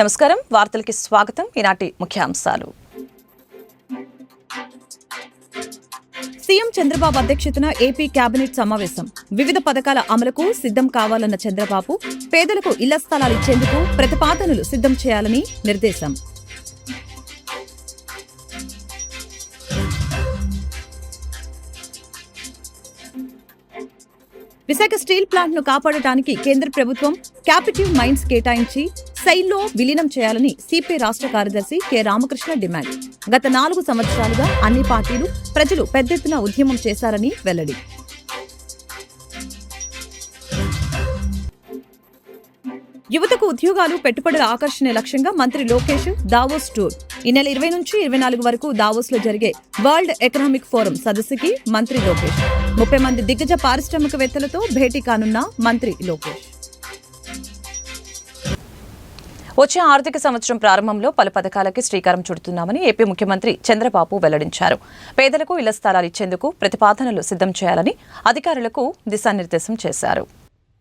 నమస్కారం. వార్తలకి స్వాగతం. ఈనాటి ముఖ్యాంశాలు. సీఎం చంద్రబాబు అధ్యక్షతన ఏపీ కేబినెట్ సమావేశం. వివిధ పథకాల అమలుకు సిద్ధం కావాలన్న చంద్రబాబు పేదలకు ఇళ్ళ స్థలాలు ఇచ్చేందుకు ప్రతిపాదనలు సిద్ధం చేయాలని నిర్దేశం. విశాఖ స్టీల్ ప్లాంట్ను కాపాడటానికి కేంద్ర ప్రభుత్వం క్యాపిటివ్ మైన్స్ కేటాయించి సైల్లో విలీనం చేయాలని సిపిఐ రాష్ట్ర కార్యదర్శి కె. రామకృష్ణ డిమాండ్. గత నాలుగు సంవత్సరాలుగా అన్ని పార్టీలు ప్రజలు పెద్ద ఎత్తున ఉద్యమం చేశారని వెల్లడి. యువతకు ఉద్యోగాలు పెట్టుబడుల ఆకర్షణ లక్ష్యంగా మంత్రి లోకేష్ దావోస్ టూర్. ఈ నెల ఇరవై నుంచి ఇరవై నాలుగు వరకు దావోస్లో జరిగే వరల్డ్ ఎకనామిక్ ఫోరం సదస్సుకి మంత్రి లోకేష్. ముప్పై మంది దిగ్గజ పారిశ్రామికవేత్తలతో భేటీ కానున్న మంత్రి లోకేష్. వచ్చే ఆర్థిక సంవత్సరం ప్రారంభంలో పలు పథకాలకి శ్రీకారం చుడుతున్నామని ఏపీ ముఖ్యమంత్రి చంద్రబాబు వెల్లడించారు. పేదలకు ఇళ్ళ స్థలాలు ఇచ్చేందుకు ప్రతిపాదనలు సిద్ధం చేయాలని అధికారులకు దిశానిర్దేశం చేశారు.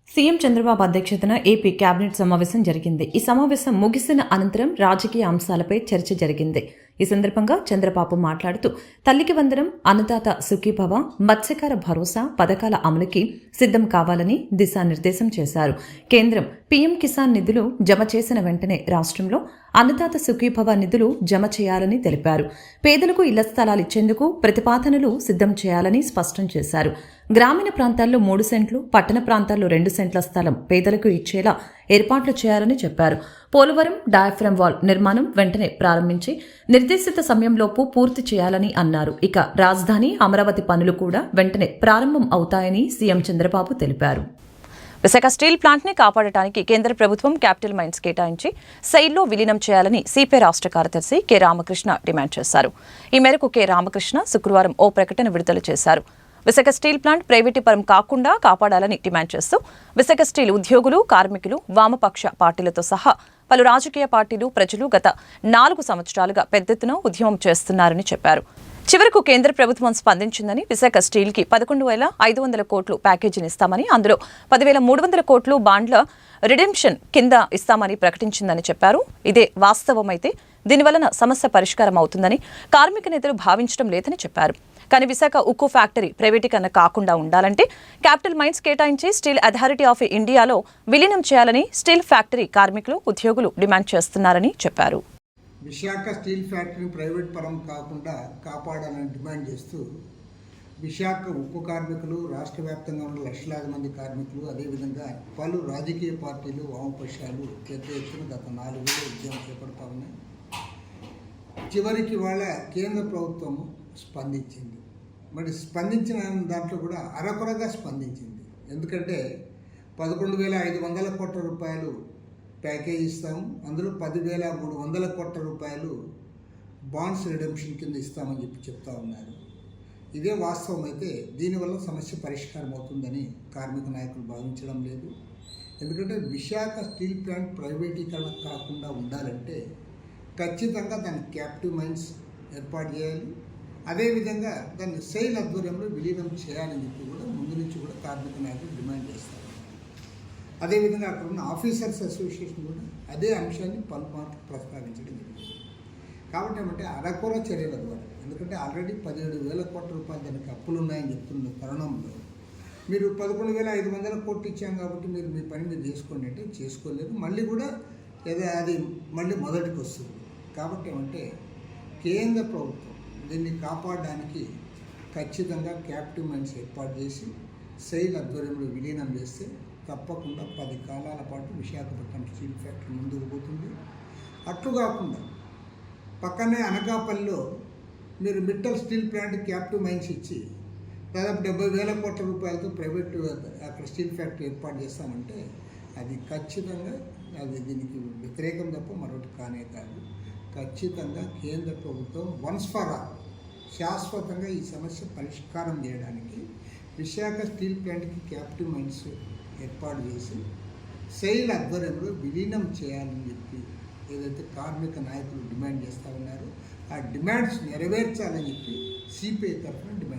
సీఎం చంద్రబాబు అధ్యక్షతన ఏపీ కేబినెట్ సమావేశం జరిగింది. ఈ సమావేశం ముగిసిన అనంతరం రాజకీయ అంశాలపై చర్చ జరిగింది. ఈ సందర్భంగా చంద్రబాబు మాట్లాడుతూ తల్లికి వందనం అన్నదాత సుఖీభవ మత్స్యకార భరోసా పథకాల అమలుకి సిద్ధం కావాలని దిశానిర్దేశం చేశారు. కేంద్రం పీఎం కిసాన్ నిధులు జమ చేసిన వెంటనే రాష్ట్రంలో అన్నదాత సుఖీభవ నిధులు జమ చేయాలని తెలిపారు. పేదలకు ఇళ్ళ స్థలాలు ఇచ్చేందుకు ప్రతిపాదనలు సిద్ధం చేయాలని స్పష్టం చేశారు. గ్రామీణ ప్రాంతాల్లో మూడు సెంట్లు పట్టణ ప్రాంతాల్లో రెండు సెంట్ల స్థలం పేదలకు ఇచ్చేలా ఏర్పాట్లు చేయాలని చెప్పారు. పోలవరం డయాఫ్రమ్ వాల్ నిర్మాణం వెంటనే ప్రారంభించి నిర్దేశిత సమయంలోపు పూర్తి చేయాలని అన్నారు. ఇక రాజధాని అమరావతి పనులు కూడా వెంటనే ప్రారంభం అవుతాయని సీఎం చంద్రబాబు తెలిపారు. విశాఖ స్టీల్ ప్లాంట్ని కాపాడటానికి కేంద్ర ప్రభుత్వం క్యాపిటల్ మైన్స్ కేటాయించి సైల్లో విలీనం చేయాలని సిపిఐ రాష్ట్ర కార్యదర్శి కె రామకృష్ణ డిమాండ్ చేశారు. ఈ మేరకు కె రామకృష్ణ శుక్రవారం ఓ ప్రకటన విడుదల చేశారు. విశాఖ స్టీల్ ప్లాంట్ ప్రైవేటీపరం కాకుండా కాపాడాలని డిమాండ్ చేస్తూ విశాఖ స్టీల్ ఉద్యోగులు కార్మికులు వామపక్ష పార్టీలతో సహా పలు రాజకీయ పార్టీలు ప్రజలు గత నాలుగు సంవత్సరాలుగా పెద్ద ఎత్తున ఉద్యమం చేస్తున్నారని చెప్పారు. చివరకు కేంద్ర ప్రభుత్వం స్పందించిందని విశాఖ స్టీల్కి పదకొండు వేల ఐదు వందల కోట్లు ప్యాకేజీని ఇస్తామని అందులో పదివేల మూడు వందల కోట్లు బాండ్ల రిడెంప్షన్ కింద ఇస్తామని ప్రకటించిందని చెప్పారు. ఇదే వాస్తవమైతే దీనివలన సమస్య పరిష్కారం అవుతుందని కార్మిక నేతలు భావించడం లేదని చెప్పారు. కానీ విశాఖ ఉక్కు ఫ్యాక్టరీ ప్రైవేటీకరణ కాకుండా ఉండాలంటే క్యాపిటల్ మైన్స్ కేటాయించి స్టీల్ అథారిటీ ఆఫ్ ఇండియాలో విలీనం చేయాలని స్టీల్ ఫ్యాక్టరీ కార్మికులు ఉద్యోగులు డిమాండ్ చేస్తున్నారని చెప్పారు. విశాఖ స్టీల్ ఫ్యాక్టరీ ప్రైవేట్ పరం కాకుండా కాపాడాలని డిమాండ్ చేస్తూ విశాఖ ఉక్కు కార్మికులు రాష్ట్ర వ్యాప్తంగా ఉన్న లక్షలాది మంది కార్మికులు అదేవిధంగా పలు రాజకీయ పార్టీలు వామపక్షాలు పెద్ద ఎత్తున గత నాలుగేళ్ళు ఉద్యమం చేపడతా ఉన్నాయి. చివరికి వాళ్ళ కేంద్ర ప్రభుత్వం స్పందించింది. మరి స్పందించిన దాంట్లో కూడా అరకొరగా స్పందించింది. ఎందుకంటే పదకొండు వేల ఐదు వందల కోట్ల రూపాయలు ప్యాకేజ్ ఇస్తాము అందులో పదివేల మూడు వందల కోట్ల రూపాయలు బాండ్స్ రిడెంప్షన్ కింద ఇస్తామని చెప్పి చెప్తా ఉన్నారు. ఇదే వాస్తవం అయితే దీనివల్ల సమస్య పరిష్కారం అవుతుందని కార్మిక నాయకులు భావించడం లేదు. ఎందుకంటే విశాఖ స్టీల్ ప్లాంట్ ప్రైవేటీకరణ కాకుండా ఉండాలంటే ఖచ్చితంగా దాని క్యాప్టివ్ మైన్స్ ఏర్పాటు చేయాలి. అదేవిధంగా దాన్ని సెయిల్ ఆధ్వర్యంలో విలీనం చేయాలని చెప్పి కూడా ముందు నుంచి కూడా కార్మిక నాయకులు డిమాండ్ చేస్తారు అదేవిధంగా అక్కడ ఉన్న ఆఫీసర్స్ అసోసియేషన్ కూడా అదే అంశాన్ని పలుమార్లు ప్రస్తావించడం జరిగింది. కాబట్టి ఏమంటే అరకొర చర్యల ద్వారా ఎందుకంటే ఆల్రెడీ పదిహేడు వేల కోట్ల రూపాయలు దానికి అప్పులు ఉన్నాయని చెప్తున్న తరుణంలో మీరు పదకొండు వేల ఐదు వందల కోట్లు ఇచ్చాం కాబట్టి మీరు మీ పని మీరు చేసుకోండి అంటే చేసుకోలేరు మళ్ళీ కూడా ఏదో అది మళ్ళీ మొదటికి వస్తుంది. కాబట్టి ఏమంటే కేంద్ర ప్రభుత్వం దీన్ని కాపాడడానికి ఖచ్చితంగా క్యాప్టివ్ మైన్స్ ఏర్పాటు చేసి సెయిల్ ఆధ్వర్యంలో విలీనం చేస్తే తప్పకుండా పది కాలాల పాటు విశాఖపట్నం స్టీల్ ఫ్యాక్టరీ ముందుకు పోతుంది అట్లు కాకుండా పక్కనే అనకాపల్లిలో మీరు Mittal steel plant captive mines ఇచ్చి దాదాపు డెబ్బై వేల కోట్ల రూపాయలతో ప్రైవేట్ అక్కడ స్టీల్ ఫ్యాక్టరీ ఏర్పాటు చేస్తామంటే అది ఖచ్చితంగా అది దీనికి వ్యతిరేకం తప్ప మరొకటి కానే కాదు. ఖచ్చితంగా కేంద్ర ప్రభుత్వం వన్స్ ఫర్ ఆల్ శాశ్వతంగా ఈ సమస్య పరిష్కారం చేయడానికి విశాఖ స్టీల్ ప్లాంట్కి క్యాపిటివ్ మైన్స్ ఏర్పాటు చేసి సెయిల్ ఆధ్వర్యంలో విలీనం చేయాలని చెప్పి ఏదైతే కార్మిక నాయకులు డిమాండ్ చేస్తూ ఉన్నారో ఆ డిమాండ్స్ నెరవేర్చాలని చెప్పి సిపిఐ తరఫున డిమాండ్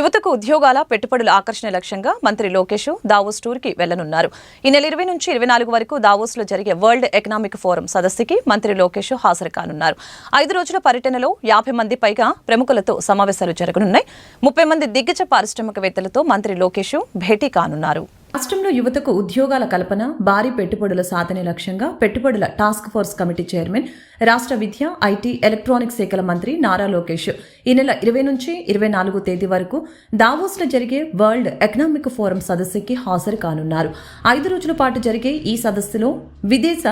యువతకు ఉద్యోగాల పెట్టుబడుల ఆకర్షణ లక్ష్యంగా మంత్రి లోకేష్ దావోస్ టూర్కి వెళ్ళనున్నారు ఈ నెల ఇరవై నుంచి ఇరవై నాలుగు వరకు దావోస్లో జరిగే వరల్డ్ ఎకనామిక్ ఫోరం సదస్సుకి మంత్రి లోకేష్ హాజరు కానున్నారు. ఐదు రోజుల పర్యటనలో యాభై మంది పైగా ప్రముఖులతో సమావేశాలు జరగనున్నాయి. ముప్పై మంది దిగ్గజ పారిశ్రామికవేత్తలతో మంత్రి లోకేష్ భేటీ కానున్నారు. రాష్ట్రంలో యువతకు ఉద్యోగాల కల్పన భారీ పెట్టుబడుల సాధనే లక్ష్యంగా పెట్టుబడుల టాస్క్ ఫోర్స్ కమిటీ చైర్మన్ రాష్ట్ర విద్య ఐటీ ఎలక్ట్రానిక్స్ శాఖల మంత్రి నారా లోకేష్. ఈ నెల ఇరవై నుంచి ఇరవై నాలుగు తేదీ వరకు దావోస్లో జరిగే వరల్డ్ ఎకనామిక్ ఫోరం సదస్సుకి హాజరు కానున్నారు. ఐదు రోజుల పాటు జరిగే ఈ సదస్సులో విదేశ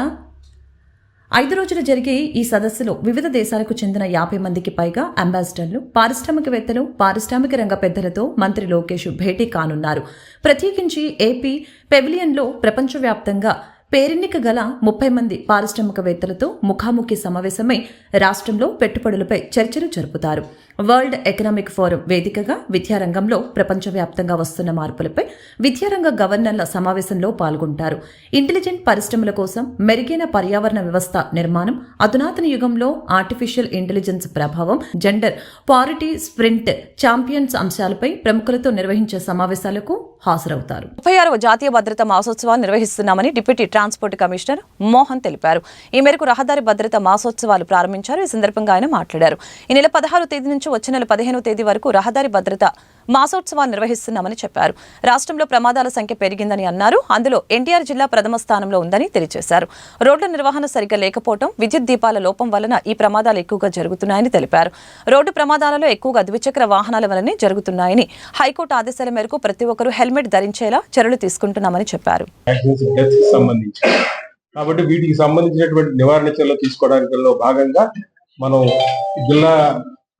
ఐదు రోజులు జరిగే ఈ సదస్సులో వివిధ దేశాలకు చెందిన యాభై మందికి పైగా అంబాసిడర్లు పారిశ్రామికవేత్తలు పారిశ్రామిక రంగ పెద్దలతో మంత్రి లోకేష్ భేటీ కానున్నారు. ప్రత్యేకించి ఏపీ పెవిలియన్లో ప్రపంచవ్యాప్తంగా పేరెన్నిక గల ముప్పై మంది పారిశ్రామికవేత్తలతో ముఖాముఖి సమావేశమై రాష్ట్రంలో పెట్టుబడులపై చర్చలు జరుపుతారు. వరల్డ్ ఎకనామిక్ ఫోరం వేదికగా విద్యారంగంలో ప్రపంచవ్యాప్తంగా వస్తున్న మార్పులపై విద్యారంగ గవర్నర్ల సమావేశంలో పాల్గొంటారు. ఇంటెలిజెంట్ పరిశ్రమల కోసం మెరుగైన పర్యావరణ వ్యవస్థ నిర్మాణం అధునాతన యుగంలో ఆర్టిఫిషియల్ ఇంటెలిజెన్స్ ప్రభావం జెండర్ పారిటీ స్ప్రింట్ ఛాంపియన్స్ అంశాలపై ప్రముఖులతో నిర్వహించే సమావేశాలకు హాజరవుతారు. ముప్పై ఆరవ జాతీయ భద్రతా మాసోత్సవాలు నిర్వహిస్తున్నామని డిప్యూటీ ట్రాన్స్పోర్ట్ కమిషనర్ మోహన్ తెలిపారు. ఈ మేరకు రహదారి భద్రత మాసోత్సవాలు ప్రారంభించారు. ఈ సందర్భంగా ఆయన మాట్లాడారు. ఈ నెల పదహారు తేదీ నుంచి వచ్చే నెల పదిహేనో తేదీ వరకు రహదారి భద్రత మాసోత్సవాలు నిర్వహిస్తున్నామని చెప్పారు. రాష్ట్రంలో ప్రమాదాల సంఖ్య పెరిగిందని అన్నారు. అందులో ఎన్టీఆర్ జిల్లా ప్రథమ స్థానంలో ఉందని తెలియజేశారు. రోడ్ల నిర్వహణ సరిగ్గా లేకపోవడం విద్యుత్ దీపాల లోపం వలన ఈ ప్రమాదాలు ఎక్కువగా జరుగుతున్నాయని తెలిపారు. రోడ్డు ప్రమాదాలలో ఎక్కువగా ద్విచక్ర వాహనాల వలనే జరుగుతున్నాయని హైకోర్టు ఆదేశాల మేరకు ప్రతి ఒక్కరూ హెల్మెట్ ధరించేలా చర్యలు తీసుకుంటున్నామని చెప్పారు. కాబట్టి వీటికి సంబంధించినటువంటి నివారణ చర్యలు తీసుకోవడానికి భాగంగా మనం జిల్లా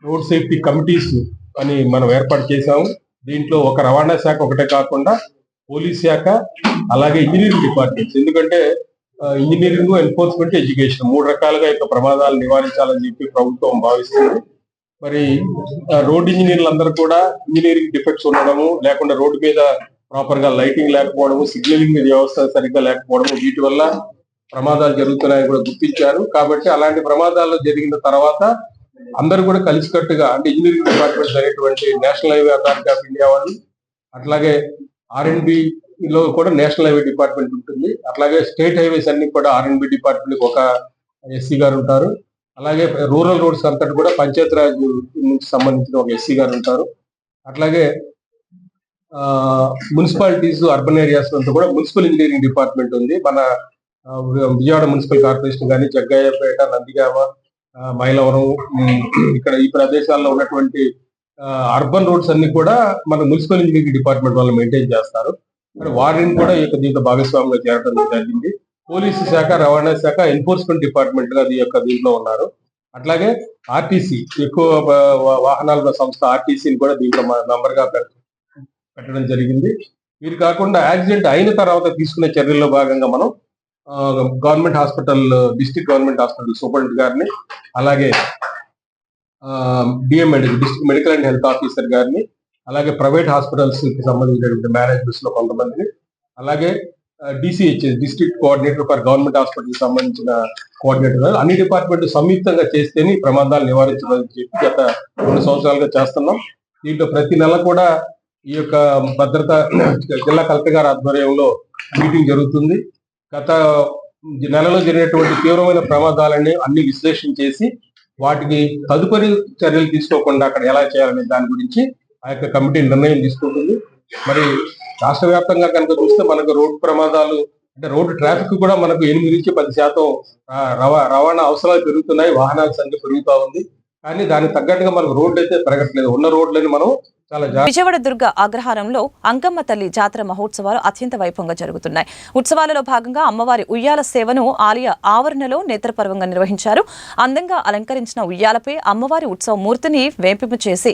రోడ్ సేఫ్టీ కమిటీస్ అని మనం ఏర్పాటు చేశాము. దీంట్లో ఒక రవాణా శాఖ ఒకటే కాకుండా పోలీస్ శాఖ అలాగే ఇంజనీరింగ్ డిపార్ట్మెంట్స్. ఎందుకంటే ఇంజనీరింగ్ ఎన్ఫోర్స్మెంట్ ఎడ్యుకేషన్ మూడు రకాలుగా యొక్క ప్రమాదాలు నివారించాలని చెప్పి ప్రభుత్వం భావిస్తుంది. మరి రోడ్ ఇంజనీర్లు అందరూ కూడా ఇంజనీరింగ్ డిఫెక్ట్స్ ఉండడము లేకుండా రోడ్డు మీద ప్రాపర్గా లైటింగ్ లేకపోవడము సిగ్నలింగ్ వ్యవస్థ సరిగ్గా లేకపోవడము వీటి వల్ల ప్రమాదాలు జరుగుతున్నాయని కూడా గుర్తించారు. కాబట్టి అలాంటి ప్రమాదాలు జరిగిన తర్వాత అందరూ కూడా కలిసికట్టుగా అంటే ఇంజనీరింగ్ డిపార్ట్మెంట్ అనేటువంటి national highway authority of India వాళ్ళు అట్లాగే ఆర్ఎన్బి లో కూడా నేషనల్ హైవే డిపార్ట్మెంట్ ఉంటుంది. అట్లాగే స్టేట్ హైవేస్ అన్ని కూడా ఆర్ఎన్బి డిపార్ట్మెంట్ ఒక ఎస్సీ గారు ఉంటారు. అలాగే రూరల్ రోడ్స్ అంతటి కూడా పంచాయతీరాజ్ నుంచి సంబంధించిన ఒక ఎస్సీ గారు ఉంటారు. అట్లాగే మున్సిపాలిటీస్ అర్బన్ ఏరియాస్ అంతా కూడా మున్సిపల్ ఇంజనీరింగ్ డిపార్ట్మెంట్ ఉంది. మన విజయవాడ మున్సిపల్ కార్పొరేషన్ కానీ జగ్గయ్యపేట నందిగామ మైలవరం ఇక్కడ ఈ ప్రదేశాల్లో ఉన్నటువంటి అర్బన్ రోడ్స్ అన్ని కూడా మన మున్సిపల్ ఇంజనీరింగ్ డిపార్ట్మెంట్ వాళ్ళు మెయింటైన్ చేస్తారు. వారిని కూడా ఈ యొక్క దీంట్లో భాగస్వామ్యంగా చేరడం జరిగింది. పోలీసు శాఖ రవాణా శాఖ ఎన్ఫోర్స్మెంట్ డిపార్ట్మెంట్గా ఈ యొక్క దీంట్లో ఉన్నారు. అట్లాగే ఆర్టీసీ ఎక్కువ వాహనాల సంస్థ ఆర్టీసీని కూడా దీంట్లో నంబర్గా పెట్టడం జరిగింది. వీరు కాకుండా యాక్సిడెంట్ అయిన తర్వాత తీసుకునే చర్యల్లో భాగంగా మనం government hospital district government hospital superintendent గారిని అలాగే డిఎంఎడ్ district medical and health officer గారిని అలాగే ప్రైవేట్ హాస్పిటల్స్కి సంబంధించినటువంటి మేనేజ్మెంట్స్లో కొంతమందిని అలాగే DCHS district coordinator for government hospital సంబంధించిన కోఆర్డినేటర్ అన్ని డిపార్ట్మెంట్ సంయుక్తంగా చేస్తేనే ఈ ప్రమాదాలు నివారించమని చెప్పి గత రెండు సంవత్సరాలుగా చేస్తున్నాం. దీంట్లో ప్రతి నెల కూడా ఈ యొక్క భద్రత జిల్లా కలెక్టర్ గారి ఆధ్వర్యంలో మీటింగ్ జరుగుతుంది. గత నెలలో జరిగినటువంటి తీవ్రమైన ప్రమాదాలన్నీ అన్ని విశ్లేషణ చేసి వాటికి తదుపరి చర్యలు తీసుకోకుండా అక్కడ ఎలా చేయాలనే దాని గురించి ఆ యొక్క కమిటీ నిర్ణయం తీసుకుంటుంది. మరి రాష్ట్ర వ్యాప్తంగా కనుక చూస్తే మనకు రోడ్డు ప్రమాదాలు అంటే రోడ్డు ట్రాఫిక్ కూడా మనకు ఎనిమిది నుంచి పది శాతం రవాణా అవసరాలు పెరుగుతున్నాయి వాహనాల సంఖ్య పెరుగుతూ ఉంది. కానీ దానికి తగ్గట్టుగా మనకు రోడ్లు అయితే పెరగట్లేదు. ఉన్న రోడ్లని మనం విజయవాడ దుర్గ అగ్రహారంలో అంకమ్మ తల్లి జాతర మహోత్సవాలు అత్యంత వైభవంగా జరుగుతున్నాయి. ఉత్సవాలలో భాగంగా అమ్మవారి ఉయ్యాల సేవను ఆలయ ఆవరణలో నేత్రపర్వంగా నిర్వహించారు. అందంగా అలంకరించిన ఉయ్యాలపై అమ్మవారి ఉత్సవ మూర్తిని వేంపింపు చేసి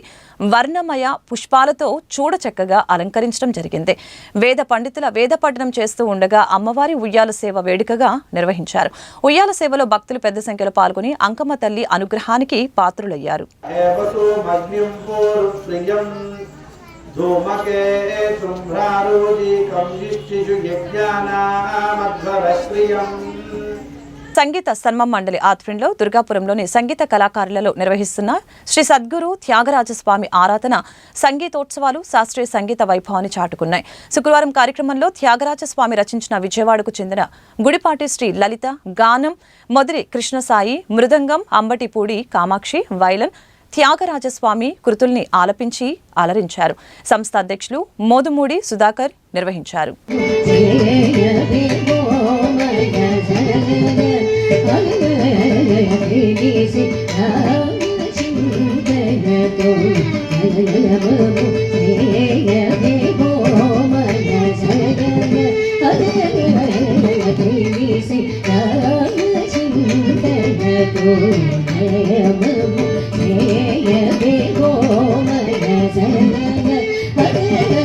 వర్ణమయ పుష్పాలతో చూడచక్కగా అలంకరించడం జరిగింది. వేద పండితుల వేద పఠనం చేస్తూ ఉండగా అమ్మవారి ఉయ్యాల సేవ వేడుకగా నిర్వహించారు. ఉయ్యాల సేవలో భక్తులు పెద్ద సంఖ్యలో పాల్గొని అంకమ్మ తల్లి అనుగ్రహానికి పాత్రులయ్యారు. धूमके शुभ्रारूजीकं जिष्टिषु यज्ञानामध्वरश्रियम् సంగీత సన్మం మండలి ఆధ్వర్యంలో దుర్గాపురంలోని సంగీత కళాకారులలో నిర్వహిస్తున్న శ్రీ సద్గురు త్యాగరాజస్వామి ఆరాధన సంగీతోత్సవాలు శాస్త్రీయ సంగీత వైభవాన్ని చాటుకున్నాయి శుక్రవారం కార్యక్రమంలో త్యాగరాజస్వామి రచించిన విజయవాడకు చెందిన గుడిపాటి శ్రీ లలిత గానం మొదటి కృష్ణసాయి మృదంగం అంబటిపూడి కామాక్షి వైలన్ త్యాగరాజస్వామి కృతుల్ని ఆలపించి అలరించారు. సంస్థ అధ్యక్షులు మోదుమూడి సుధాకర్ నిర్వహించారు. జయ దేవో మన జయ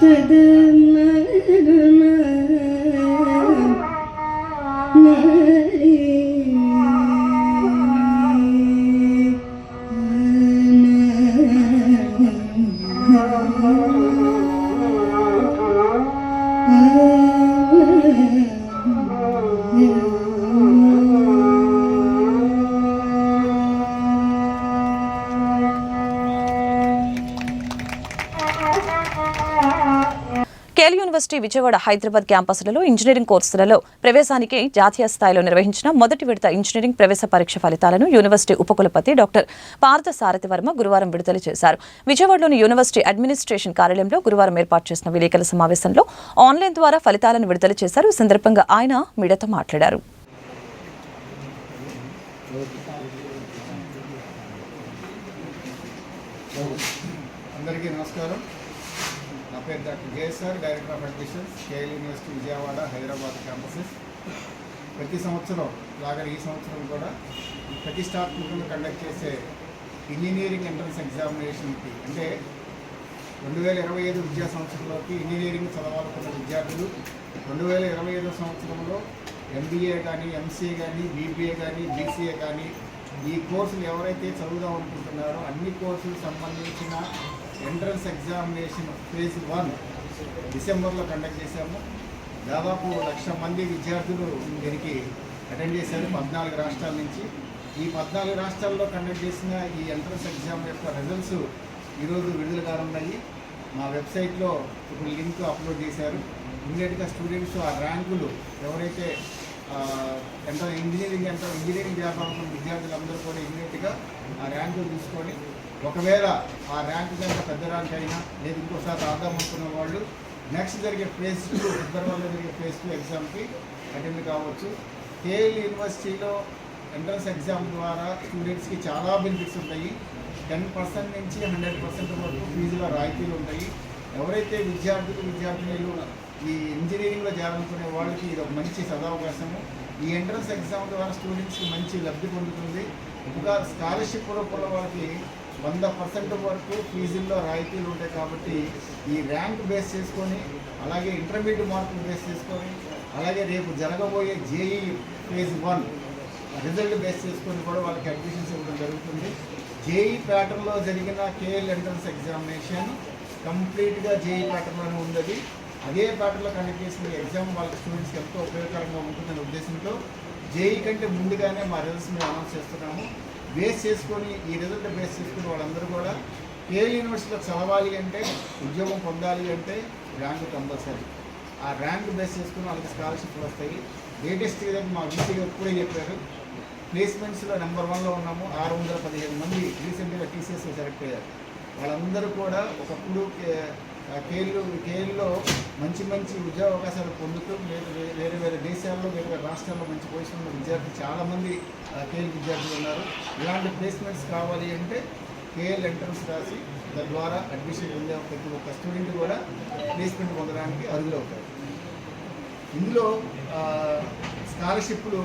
కేల్ విజయవాడ హైదరాబాద్ క్యాంపస్లలో ఇంజనీరింగ్ కోర్సులలో ప్రవేశానికి జాతీయ స్థాయిలో నిర్వహించిన మొదటి విడత ఇంజనీరింగ్ ప్రవేశ పరీక్ష ఫలితాలను యూనివర్సిటీ ఉపకులపతి డాక్టర్ పార్థ సారథి వర్మ గురువారం విడుదల చేశారు. విజయవాడలోని యూనివర్సిటీ అడ్మినిస్ట్రేషన్ కార్యాలయంలో గురువారం ఏర్పాటు చేసిన విలేకరుల సమావేశంలో ఆన్లైన్ ద్వారా ఫలితాలను విడుదల చేశారు. ఈ సందర్భంగా ఆయన మీడియాతో మాట్లాడారు. అందరికీ నమస్కారం. పేరు doctor JSR director of admissions KL university Vijayawada Hyderabad campuses ప్రతి సంవత్సరం లాగా ఈ సంవత్సరం కూడా ప్రతిష్టాత్మకంగా కండక్ట్ చేసే ఇంజనీరింగ్ ఎంట్రన్స్ ఎగ్జామినేషన్కి అంటే రెండు వేల ఇరవై ఐదు విద్యా సంవత్సరంలోకి ఇంజనీరింగ్ చదవాలనుకున్న విద్యార్థులు రెండు వేల ఇరవై ఐదో సంవత్సరంలో ఎంబీఏ కానీ ఎంసీఏ కానీ బీబీఏ కానీ బీసీఏ కానీ ఈ కోర్సులు ఎవరైతే చదువుదాం అనుకుంటున్నారో అన్ని కోర్సులకు సంబంధించిన ఎంట్రన్స్ ఎగ్జామినేషన్ ఫేజ్ వన్ డిసెంబర్లో కండక్ట్ చేశాము. దాదాపు లక్ష మంది విద్యార్థులు దీనికి అటెండ్ చేశారు పద్నాలుగు రాష్ట్రాల నుంచి. ఈ పద్నాలుగు రాష్ట్రాల్లో కండక్ట్ చేసిన ఈ ఎంట్రన్స్ ఎగ్జామ్ యొక్క రిజల్ట్స్ ఈరోజు విడుదల కానున్నాయి. మా వెబ్సైట్లో ఇప్పుడు లింక్ అప్లోడ్ చేశారు. ఇమీడియట్గా స్టూడెంట్స్ ఆ ర్యాంకులు ఎవరైతే ఎంటర్ ఇంజనీరింగ్ ఎంటర్ ఇంజనీరింగ్ చేయాలనుకున్న విద్యార్థులందరూ కూడా ఇమీడియట్గా ఆ ర్యాంకులు తీసుకొని ఒకవేళ ఆ ర్యాంక్ కనుక పెద్ద ర్యాంక్ అయినా లేదు ఇంకోసారి రాద్దాం అనుకున్న వాళ్ళు నెక్స్ట్ జరిగే ఫేజ్ టూ ఫిబ్రవరిలో జరిగే ఫేజ్ టూ ఎగ్జామ్కి అటెండ్ కావచ్చు. కేఎల్ యూనివర్సిటీలో ఎంట్రన్స్ ఎగ్జామ్ ద్వారా స్టూడెంట్స్కి చాలా బెనిఫిట్స్ ఉంటాయి. టెన్ పర్సెంట్ నుంచి హండ్రెడ్ పర్సెంట్ వరకు ఫీజులో రాయితీలు ఉంటాయి. ఎవరైతే విద్యార్థులు విద్యార్థినులు ఈ ఇంజనీరింగ్లో చేరాలనుకునే వాళ్ళకి ఇది ఒక మంచి సదావకాశము. ఈ ఎంట్రన్స్ ఎగ్జామ్ ద్వారా స్టూడెంట్స్కి మంచి లబ్ధి పొందుతుంది. ఇంకా స్కాలర్షిప్ రూపంలో వాళ్ళకి వంద పర్సెంట్ వరకు ఫీజుల్లో రాయితీలు ఉంటాయి కాబట్టి ఈ ర్యాంక్ బేస్ చేసుకొని అలాగే ఇంటర్మీడియట్ మార్కులు బేస్ చేసుకొని అలాగే రేపు జరగబోయే JEE phase one result base చేసుకొని కూడా వాళ్ళకి అడ్మిషన్స్ ఇవ్వడం జరుగుతుంది. జేఈ ప్యాటర్న్లో జరిగిన కేఎల్ ఎంట్రన్స్ ఎగ్జామినేషన్ కంప్లీట్గా జేఈ ప్యాటర్న్లోనే ఉంది అదే ప్యాటర్న్లో కండక్ట్ చేసిన ఎగ్జామ్ వాళ్ళ స్టూడెంట్స్కి ఎంతో ఉపయోగకరంగా ఉంటుందనే ఉద్దేశంతో జేఈ కంటే ముందుగానే మా రిజల్ట్స్ మేము అనౌన్స్ చేస్తున్నాము. బేస్ చేసుకొని ఈ రిజల్ట్ బేస్ చేసుకుని వాళ్ళందరూ కూడా ఏ యూనివర్సిటీలో చదవాలి అంటే ఉద్యోగం పొందాలి అంటే ర్యాంక్ కంపల్సరీ ఆ ర్యాంక్ బేస్ చేసుకుని వాళ్ళకి స్కాలర్షిప్లు వస్తాయి. లేటెస్ట్ ఏదైతే మా వీసీ గారు చెప్పారు. ప్లేస్మెంట్స్లో నెంబర్ వన్లో ఉన్నాము. ఆరు వందల పదిహేను మంది రీసెంట్గా టీసీఎస్లో సెలెక్ట్ అయ్యారు. వాళ్ళందరూ కూడా ఒకప్పుడు కేళ్ళు కేళ్ళలో మంచి మంచి ఉద్యోగ అవకాశాలు పొందుతూ వేరే వేరే- వేరే వేరే దేశాల్లో వేరే వేరే రాష్ట్రాల్లో మంచి పొజిషన్ విద్యార్థులు చాలామంది కేఎల్ విద్యార్థులు ఉన్నారు. ఇలాంటి ప్లేస్మెంట్స్ కావాలి అంటే కేఎల్ ఎంట్రన్స్ రాసి తద్వారా అడ్మిషన్ పొందే ప్రతి ఒక్క స్టూడెంట్ కూడా ప్లేస్మెంట్ పొందడానికి అర్హులవుతారు ఇందులో స్కాలర్షిప్లు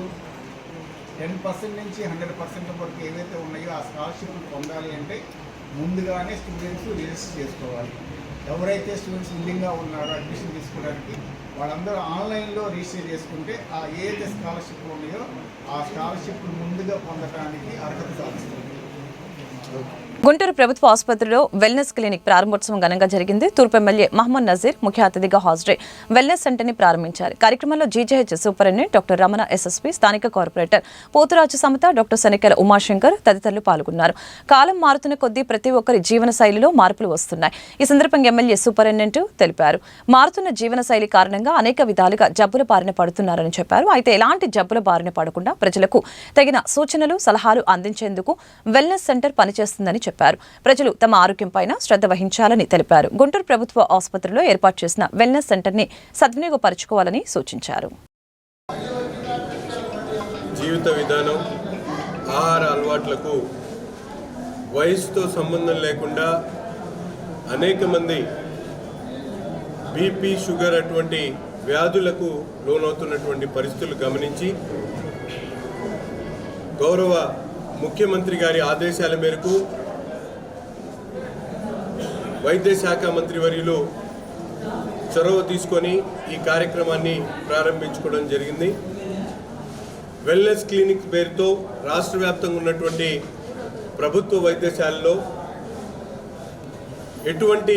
టెన్ పర్సెంట్ నుంచి హండ్రెడ్ పర్సెంట్ వరకు ఏవైతే ఉన్నాయో ఆ స్కాలర్షిప్లు పొందాలి అంటే ముందుగానే స్టూడెంట్స్ రిజిస్టర్ చేసుకోవాలి. ఎవరైతే స్టూడెంట్స్ విల్లింగ్గా ఉన్నారో అడ్మిషన్ తీసుకోవడానికి వాళ్ళందరూ ఆన్లైన్లో రిజిస్టర్ చేసుకుంటే ఆ ఏదైతే స్కాలర్షిప్ ఉన్నాయో ఆ స్కాలర్షిప్ ముందుగా పొందడానికి అర్హత సాధిస్తుంది గుంటూరు ప్రభుత్వ ఆసుపత్రిలో వెల్నెస్ క్లినిక్ ప్రారంభోత్సవం ఘనంగా జరిగింది. తూర్పు ఎమ్మెల్యే మహమ్మద్ నజీర్ ముఖ్య అతిథిగా హాజరై వెల్నెస్ సెంటర్ని ప్రారంభించారు. కార్యక్రమంలో GGH superintendent doctor Ramana SSP స్థానిక కార్పొరేటర్ పోతురాజు సమత డాక్టర్ సనికెల ఉమాశంకర్ తదితరులు పాల్గొన్నారు. కాలం మారుతున్న కొద్దీ ప్రతి ఒక్కరి జీవన శైలిలో మార్పులు వస్తున్నాయి. ఈ సందర్భంగా ఎమ్మెల్యే సూపరింటెండెంట్ తెలిపారు. మారుతున్న జీవన శైలి కారణంగా అనేక విధాలుగా జబ్బుల బారిన పడుతున్నారని చెప్పారు. అయితే ఎలాంటి జబ్బుల బారిన పడకుండా ప్రజలకు తగిన సూచనలు సలహాలు అందించేందుకు వెల్నెస్ సెంటర్ పనిచేస్తుందని చెప్పారు. ప్రజలు తమ ఆరోగ్యంపైన శ్రద్ధ వహించాలని తెలిపారు. గుంటూరు ప్రభుత్వ ఆసుపత్రిలో ఏర్పాటు చేసిన వెల్నెస్ సెంటర్ని సద్వినియోగపరచుకోవాలని సూచించారు. జీవిత విధానం ఆహార అలవాట్లకు వయసుతో సంబంధం లేకుండా అనేక మంది బీపీ షుగర్ అటువంటి వ్యాధులకు లోనవుతున్నటువంటి పరిస్థితులు గమనించి గౌరవ ముఖ్యమంత్రి గారి ఆదేశాల మేరకు వైద్య శాఖ మంత్రి వర్యులు చొరవ తీసుకొని ఈ కార్యక్రమాన్ని ప్రారంభించుకోవడం జరిగింది. వెల్నెస్ క్లినిక్ పేరుతో రాష్ట్ర వ్యాప్తంగా ఉన్నటువంటి ప్రభుత్వ వైద్యశాలలో ఎటువంటి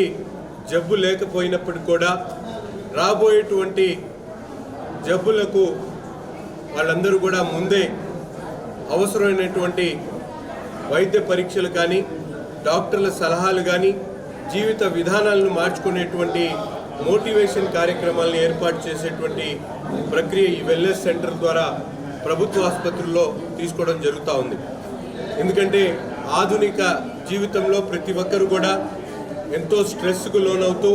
జబ్బు లేకపోయినప్పటికీ కూడా రాబోయేటువంటి జబ్బులకు వాళ్ళందరూ కూడా ముందే అవసరమైనటువంటి వైద్య పరీక్షలు కానీ డాక్టర్ల సలహాలు కానీ జీవిత విధానాలను మార్చుకునేటువంటి మోటివేషన్ కార్యక్రమాలను ఏర్పాటు చేసేటువంటి ప్రక్రియ ఈ వెల్నెస్ సెంటర్ ద్వారా ప్రభుత్వ ఆసుపత్రుల్లో తీసుకోవడం జరుగుతూ ఉంది. ఎందుకంటే ఆధునిక జీవితంలో ప్రతి ఒక్కరు కూడా ఎంతో స్ట్రెస్కు లోనవుతూ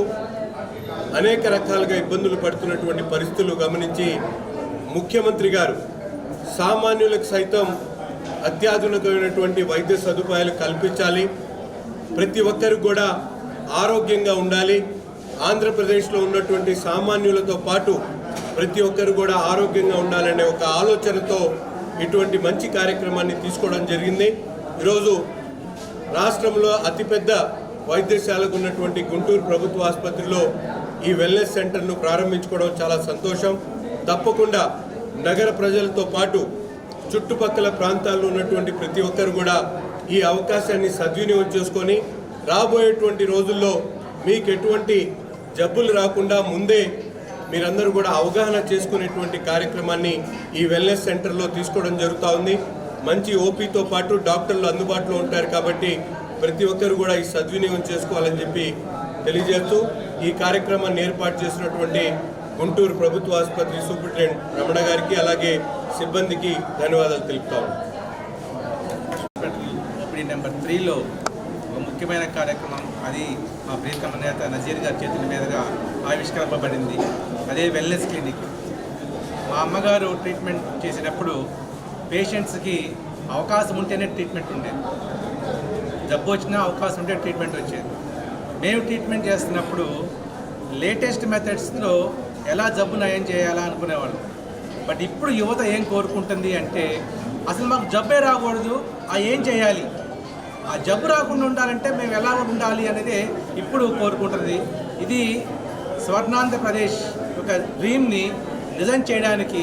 అనేక రకాలుగా ఇబ్బందులు పడుతున్నటువంటి పరిస్థితులు గమనించి ముఖ్యమంత్రి గారు సామాన్యులకు సైతం అత్యాధునికమైనటువంటి వైద్య సదుపాయాలు కల్పించాలి. ప్రతి ఒక్కరు కూడా ఆరోగ్యంగా ఉండాలి. ఆంధ్రప్రదేశ్లో ఉన్నటువంటి సామాన్యులతో పాటు ప్రతి ఒక్కరు కూడా ఆరోగ్యంగా ఉండాలనే ఒక ఆలోచనతో ఇటువంటి మంచి కార్యక్రమాన్ని తీసుకోవడం జరిగింది. ఈరోజు రాష్ట్రంలో అతిపెద్ద వైద్యశాలకు ఉన్నటువంటి గుంటూరు ప్రభుత్వ ఆసుపత్రిలో ఈ వెల్నెస్ సెంటర్ను ప్రారంభించుకోవడం చాలా సంతోషం. తప్పకుండా నగర ప్రజలతో పాటు చుట్టుపక్కల ప్రాంతాల్లో ఉన్నటువంటి ప్రతి ఒక్కరు కూడా ఈ అవకాశాన్ని సద్వినియోగం చేసుకొని రాబోయేటువంటి రోజుల్లో మీకు ఎటువంటి జబ్బులు రాకుండా ముందే మీరందరూ కూడా అవగాహన చేసుకునేటువంటి కార్యక్రమాన్ని ఈ వెల్నెస్ సెంటర్లో తీసుకోవడం జరుగుతూ ఉంది. మంచి ఓపీతో పాటు డాక్టర్లు అందుబాటులో ఉంటారు కాబట్టి ప్రతి ఒక్కరు కూడా ఈ సద్వినియోగం చేసుకోవాలని చెప్పి తెలియజేస్తూ ఈ కార్యక్రమాన్ని ఏర్పాటు చేసినటువంటి గుంటూరు ప్రభుత్వ ఆసుపత్రి సూపరింటెండెంట్ రమణ గారికి అలాగే సిబ్బందికి ధన్యవాదాలు తెలుపుతాము నెంబర్ త్రీలో ముఖ్యమైన కార్యక్రమం అది మా ప్రియతమ నేత నజీర్ గారి చేతుల మీదుగా ఆవిష్కరింపబడింది. అదే వెల్నెస్ క్లినిక్ మా అమ్మగారు ట్రీట్మెంట్ చేసినప్పుడు పేషెంట్స్కి అవకాశం ఉంటేనే ట్రీట్మెంట్ ఉండేది. జబ్బు వచ్చినా అవకాశం ఉంటే ట్రీట్మెంట్ వచ్చేది. మేము ట్రీట్మెంట్ చేస్తున్నప్పుడు లేటెస్ట్ మెథడ్స్లో ఎలా జబ్బు నయం చేయాలా అనుకునేవాళ్ళం. బట్ ఇప్పుడు యువత ఏం కోరుకుంటుంది అంటే అసలు మాకు జబ్బే రాకూడదు ఆ ఏం చేయాలి? ఆ జబ్బు రాకుండా ఉండాలంటే మేము ఎలా ఉండాలి అనేది ఇప్పుడు కోరుకుంటుంది. ఇది స్వర్ణాంధ్రప్రదేశ్ ఒక డ్రీమ్ని నిజం చేయడానికి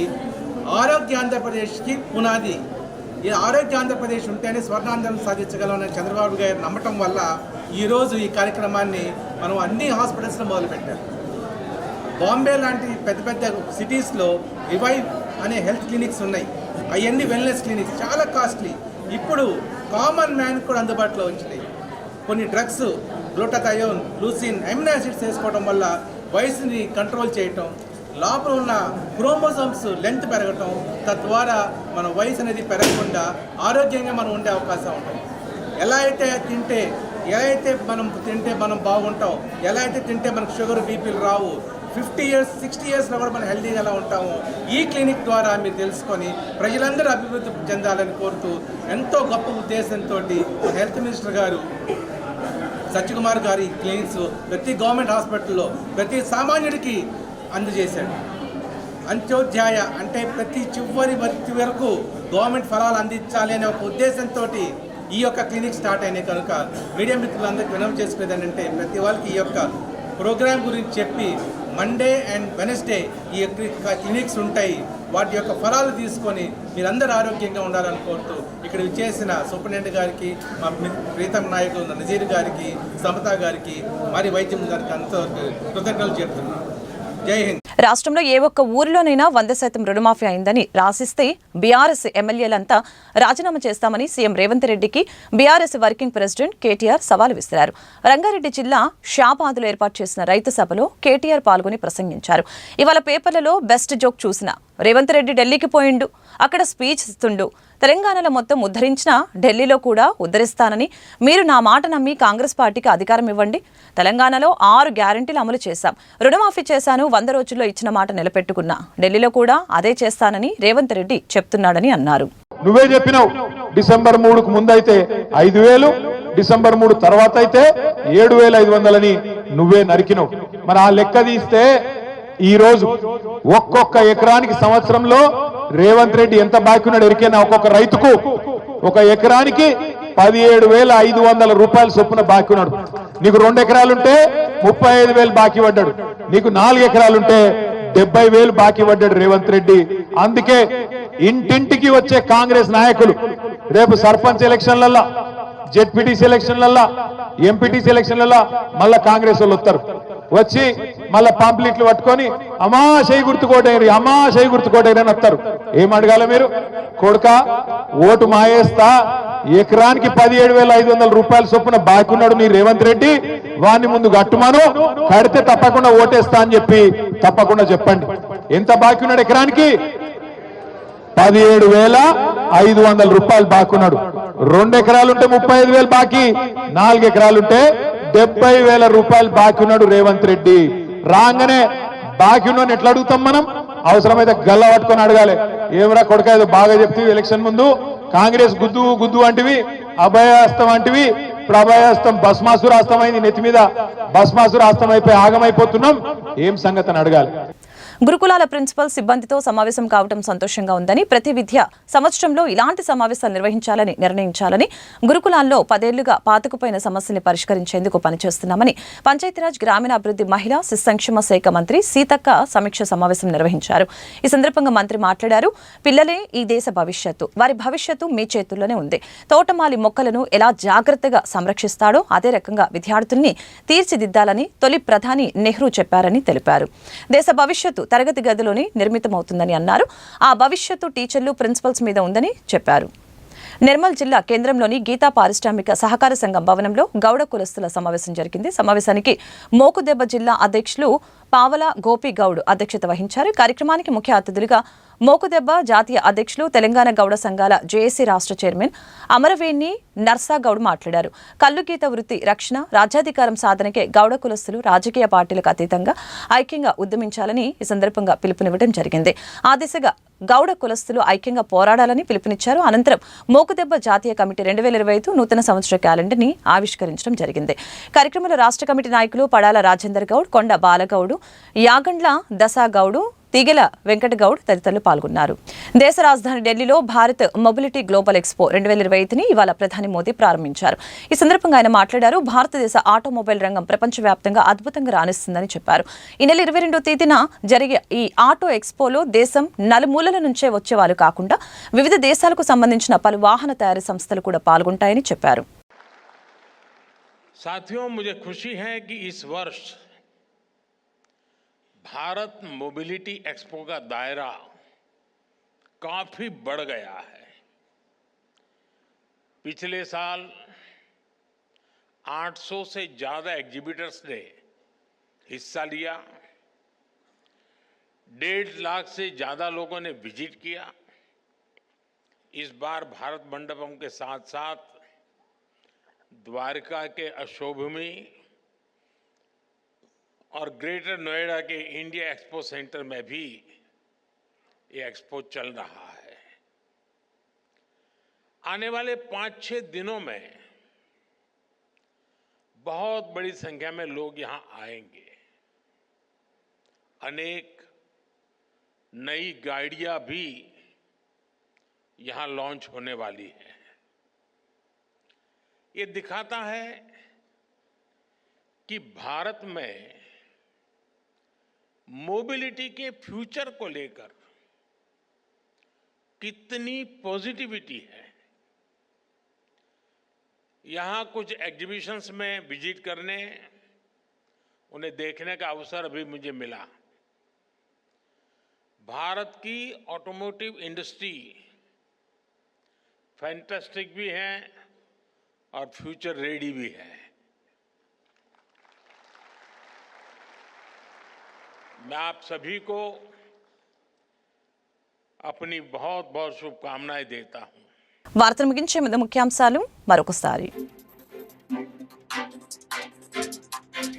ఆరోగ్య ఆంధ్రప్రదేశ్కి పునాది. ఈ ఆరోగ్య ఆంధ్రప్రదేశ్ ఉంటేనే స్వర్ణాంధ్రం సాధించగలమని చంద్రబాబు గారు నమ్మటం వల్ల ఈరోజు ఈ కార్యక్రమాన్ని మనం అన్ని హాస్పిటల్స్లో మొదలుపెట్టాం. బాంబే లాంటి పెద్ద పెద్ద సిటీస్లో రివైవ్ అనే హెల్త్ క్లినిక్స్ ఉన్నాయి. అవన్నీ వెల్నెస్ క్లినిక్స్ చాలా కాస్ట్లీ ఇప్పుడు కామన్ మ్యాన్ కూడా అందుబాటులో వచ్చినాయి. కొన్ని డ్రగ్స్ గ్లూటథయోన్ లూసిన్ అమినాసిడ్స్ వేసుకోవడం వల్ల వయసుని కంట్రోల్ చేయటం లోపల ఉన్న క్రోమోజోమ్స్ లెంత్ పెరగటం తద్వారా మన వయసు అనేది పెరగకుండా ఆరోగ్యంగా మనం ఉండే అవకాశం ఉంటుంది. ఎలా అయితే తింటే ఎలా అయితే మనం తింటే మనం బాగుంటాం ఎలా అయితే తింటే మనకు షుగర్ బీపీలు రావు ఫిఫ్టీ ఇయర్స్ సిక్స్టీ ఇయర్స్లో కూడా మనం హెల్తీగా ఎలా ఉంటాము ఈ క్లినిక్ ద్వారా మీరు తెలుసుకొని ప్రజలందరూ అభివృద్ధి చెందాలని కోరుతూ ఎంతో గొప్ప ఉద్దేశంతో హెల్త్ మినిస్టర్ గారు సత్యకుమార్ గారి క్లినిక్స్ ప్రతి గవర్నమెంట్ హాస్పిటల్లో ప్రతి సామాన్యుడికి అందజేశాడు అంత్యోధ్యాయ అంటే ప్రతి చివరి వ్యక్తి వరకు గవర్నమెంట్ ఫలాలు అందించాలి అనే ఒక ఉద్దేశంతో ఈ యొక్క క్లినిక్ స్టార్ట్ అయినాయి కనుక మీడియా మిత్రులందరికీ వినవం చేసుకునేది అంటే ప్రతి వాళ్ళకి ఈ యొక్క ప్రోగ్రామ్ గురించి చెప్పి మండే అండ్ వెనస్డే ఈ యొక్క క్లినిక్స్ ఉంటాయి. వాటి యొక్క ఫలాలు తీసుకొని మీరందరూ ఆరోగ్యంగా ఉండాలని కోరుతూ ఇక్కడ చేసిన సూపరింటెండెంట్ గారికి మా ప్రీతం నాయకులు నజీర్ గారికి సమతా గారికి మరి వైద్యం గారికి అంత కృతజ్ఞతలు చెప్తున్నాను. రాష్ట్రంలో ఏ ఒక్క ఊరిలోనైనా వంద శాతం రుణమాఫీ అయిందని రాసిస్తే బీఆర్ఎస్ ఎమ్మెల్యేలంతా రాజీనామా చేస్తామని సీఎం రేవంత్ రెడ్డికి బీఆర్ఎస్ వర్కింగ్ ప్రెసిడెంట్ కేటీఆర్ సవాలు విసిరారు. రంగారెడ్డి జిల్లా షాబాద్లో ఏర్పాటు చేసిన రైతు సభలో కేటీఆర్ పాల్గొని ప్రసంగించారు. ఇవాళ పేపర్లలో బెస్ట్ జోక్ చూసిన రేవంత్ రెడ్డి ఢిల్లీకి పోయిండు. అక్కడ స్పీచ్ ఇస్తుండు. తెలంగాణలో మొత్తం ఉద్ధరించినా ఢిల్లీలో కూడా ఉద్ధరిస్తానని మీరు నా మాట నమ్మి కాంగ్రెస్ పార్టీకి అధికారం ఇవ్వండి. తెలంగాణలో ఆరు గ్యారంటీలు అమలు చేశాం. రుణమాఫీ చేశాను వంద రోజుల్లో ఇచ్చిన మాట నిలబెట్టుకున్నా. ఢిల్లీలో కూడా అదే చేస్తానని రేవంత్ రెడ్డి చెప్తున్నాడని అన్నారు. నువ్వే చెప్పినావు. డిసెంబర్ మూడుకు ముందైతే ఐదు వేలు డిసెంబర్ మూడు తర్వాత అయితే ఏడు వేల ఐదు వందలని నువ్వే నరికినావు. మరి ఆ లెక్క తీస్తే ఈ రోజు ఒక్కొక్క ఎకరానికి సంవత్సరంలో రేవంత్ రెడ్డి ఎంత బాకున్నాడు ఎరికైనా ఒక్కొక్క రైతుకు ఒక ఎకరానికి పదిహేడు వేల ఐదు వందల రూపాయల చొప్పున బాకీ ఉన్నాడు నీకు రెండు ఎకరాలుంటే ముప్పై ఐదు వేలు బాకీ పడ్డాడు. నీకు నాలుగు ఎకరాలుంటే డెబ్బై వేలు బాకీ పడ్డాడు రేవంత్ రెడ్డి. అందుకే ఇంటింటికి వచ్చే కాంగ్రెస్ నాయకులు రేపు సర్పంచ్ ఎలక్షన్లల్లా జెడ్పీటీసీ ఎలక్షన్లల్లా ఎంపీటీసీ ఎలక్షన్లల్లా మళ్ళా కాంగ్రెస్ వాళ్ళు వస్తారు. వచ్చి మళ్ళా పాంప్లెట్లు పట్టుకొని అమా చేయి గుర్తుకోటైరు అమా చేయి గుర్తుకోటైరు అని వస్తారు. ఏం అడగాల మీరు? కొడుక ఓటు మాయేస్తా ఎకరానికి పదిహేడు వేల ఐదు వందల రూపాయల చొప్పున బాకున్నాడు మీ రేవంత్ రెడ్డి వాడిని ముందు కట్టుమాను కడితే తప్పకుండా ఓటేస్తా అని చెప్పి తప్పకుండా చెప్పండి. ఎంత బాకీ ఉన్నాడు ఎకరానికి? పదిహేడు వేల ఐదు వందల రూపాయలు బాకున్నాడు. రెండు ఎకరాలుంటే ముప్పై ఐదు వేలు బాకీ నాలుగు ఎకరాలుంటే డెబ్బై వేల రూపాయలు బాకీ ఉన్నాడు రేవంత్ రెడ్డి. రాగానే బాకీ ఉన్నాడు ఎట్లా అడుగుతాం మనం? అవసరమైతే గల్ల పట్టుకొని అడగాలి. ఏమరా కొడక ఏదో బాగా చెప్తే ఎలక్షన్ ముందు? కాంగ్రెస్ గుద్దు గుద్దు వంటివి అభయాస్తం వంటివి ఇప్పుడు అభయాస్తం అయింది నెత్తి మీద భస్మాసురాస్తం అయిపోయి ఆగమైపోతున్నాం. ఏం సంగతి అని అడగాలి. గురుకులాల ప్రిన్సిపల్ సిబ్బందితో సమావేశం కావడం సంతోషంగా ఉందని ప్రతి విద్య సంవత్సరంలో ఇలాంటి సమావేశాలు నిర్వహించాలని నిర్ణయించాలని గురుకులాల్లో పదేళ్ళుగా పాతుకుపోయిన సమస్యల్ని పరిష్కరించేందుకు పనిచేస్తున్నామని పంచాయతీరాజ్ గ్రామీణాభివృద్ధి మహిళా శిశు సంక్షేమ శాఖ మంత్రి సీతక్క సమీక్ష సమావేశం నిర్వహించారు. ఈ సందర్భంగా మంత్రి మాట్లాడారు పిల్లలే ఈ దేశ భవిష్యత్తు వారి భవిష్యత్తు మీ చేతుల్లోనే ఉంది. తోటమాలి మొక్కలను ఎలా జాగ్రత్తగా సంరక్షిస్తాడో అదే రకంగా విద్యార్థుల్ని తీర్చిదిద్దాలని తొలి ప్రధాని నెహ్రూ చెప్పారని తెలిపారు. దేశ భవిష్యత్తు తరగతి గదిలోనే నిర్మితమవుతుందని అన్నారు. ఆ భవిష్యత్తు టీచర్లు ప్రిన్సిపల్స్ మీద ఉందని చెప్పారు. నిర్మల్ జిల్లా కేంద్రంలోని గీతా పారిశ్రామిక సహకార సంఘం భవనంలో గౌడ కులస్తుల సమావేశం జరిగింది. సమావేశానికి మోకుదెబ్బ జిల్లా అధ్యక్షులు పావల గోపి గౌడ్ అధ్యక్షత వహించారు. కార్యక్రమానికి ముఖ్య అతిథులుగా మోకుదెబ్బ జాతీయ అధ్యక్షులు తెలంగాణ గౌడ సంఘాల జేఏసీ రాష్ట్ర చైర్మన్ అమరవేణి నర్సాగౌడ్ మాట్లాడారు. కల్లుగీత వృత్తి రక్షణ రాజ్యాధికారం సాధనకే గౌడ కులస్తులు రాజకీయ పార్టీలకు అతీతంగా ఐక్యంగా ఉద్యమించాలని ఈ సందర్భంగా పిలుపునివ్వడం జరిగింది. ఆ దిశగా గౌడ కులస్తులు ఐక్యంగా పోరాడాలని పిలుపునిచ్చారు. అనంతరం మోకుదెబ్బ జాతీయ కమిటీ రెండు వేల ఇరవై ఐదు నూతన సంవత్సర క్యాలెండర్ని ఆవిష్కరించడం జరిగింది. కార్యక్రమంలో రాష్ట్ర కమిటీ నాయకులు పడాల రాజేందర్ గౌడ్ కొండ బాలగౌడు యాగండ్ల దశాగౌడు తీగల వెంకటగౌడ్ తదితరులు పాల్గొన్నారు. దేశ రాజధాని ఢిల్లీలో భారత్ మొబిలిటీ గ్లోబల్ ఎక్స్పో రెండు వేల ఇరవై ఐదుని ఇవాళ ప్రధాని మోదీ ప్రారంభించారు. ఈ సందర్భంగా ఆయన మాట్లాడారు భారతదేశ ఆటోమొబైల్ రంగం ప్రపంచవ్యాప్తంగా అద్భుతంగా రాణిస్తుందని చెప్పారు. ఈ నెల ఇరవై రెండో తేదీన జరిగే ఈ ఆటో ఎక్స్పోలో దేశం నలుమూలల నుంచే వచ్చేవారు కాకుండా వివిధ దేశాలకు సంబంధించిన పలు వాహన తయారీ సంస్థలు కూడా పాల్గొంటాయని చెప్పారు. సాథియో ముజే ఖుషి హై కి ఇస్ వర్ష్ भारत मोबिलिटी एक्सपो का दायरा काफ़ी बढ़ गया है। पिछले साल 800 से ज़्यादा एग्जीबिटर्स ने हिस्सा लिया। डेढ़ लाख से ज़्यादा लोगों ने विज़िट किया। इस बार भारत मंडपम के साथ साथ द्वारका के अशोभमी और ग्रेटर नोएडा के इंडिया एक्सपो सेंटर में भी ये एक्सपो चल रहा है। आने वाले पाँच छह दिनों में बहुत बड़ी संख्या में लोग यहाँ आएँगे। अनेक नई गाड़ियाँ भी यहाँ लॉन्च होने वाली है। ये दिखाता है कि भारत में मोबिलिटी के फ्यूचर को लेकर कितनी पॉजिटिविटी है। यहाँ कुछ एग्जीबिशंस में विज़िट करने, उन्हें देखने का अवसर अभी मुझे मिला। भारत की ऑटोमोटिव इंडस्ट्री फैंटास्टिक भी है और फ्यूचर रेडी भी है। मैं आप सभी को अपनी बहुत बहुत शुभकामनाएं देता हूं వార్తలు ముగించే ముందు ముఖ్యాంశాలు మరొకసారి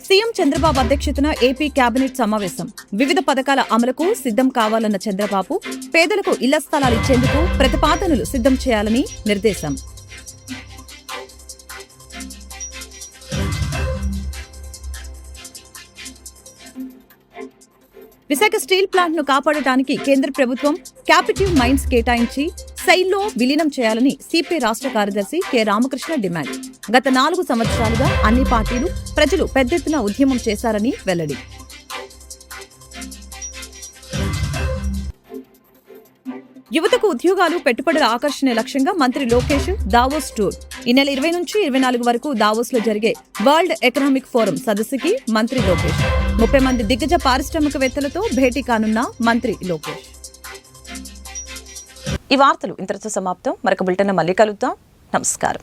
సీఎం చంద్రబాబు అధ్యక్షతన ఏపీ కేబినెట్ సమావేశం వివిధ పథకాల అమలుకు సిద్ధం కావాలన్న చంద్రబాబు పేదలకు ఇళ్ల స్థలాలు ఇచ్చేందుకు ప్రతిపాదనలు సిద్ధం చేయాలని నిర్దేశం విశాఖ స్టీల్ ప్లాంట్ను కాపాడటానికి కేంద్ర ప్రభుత్వం క్యాపిటివ్ మైన్స్ కేటాయించి సైల్లో విలీనం చేయాలని సిపిఐ రాష్ట్ర కార్యదర్శి కె. రామకృష్ణ డిమాండ్. గత నాలుగు సంవత్సరాలుగా అన్ని పార్టీలు ప్రజలు పెద్ద ఎత్తున ఉద్యమం చేశారని వెల్లడి. యువతకు ఉద్యోగాలు పెట్టుబడుల ఆకర్షణ లక్ష్యంగా మంత్రి లోకేష్ దావోస్ టూర్. ఈ నెల ఇరవై నుంచి ఇరవై నాలుగు వరకు దావోస్లో జరిగే వరల్డ్ ఎకనామిక్ ఫోరం సదస్సుకి మంత్రి లోకేష్. ముప్పై మంది దిగ్గజ పారిశ్రామికవేత్తలతో భేటీ కానున్న మంత్రి లోకేష్. ఈ వార్తలు ఇంతటితో సమాప్తం. మరొక బులెటిన్ మళ్ళీ కలుద్దాం. నమస్కారం.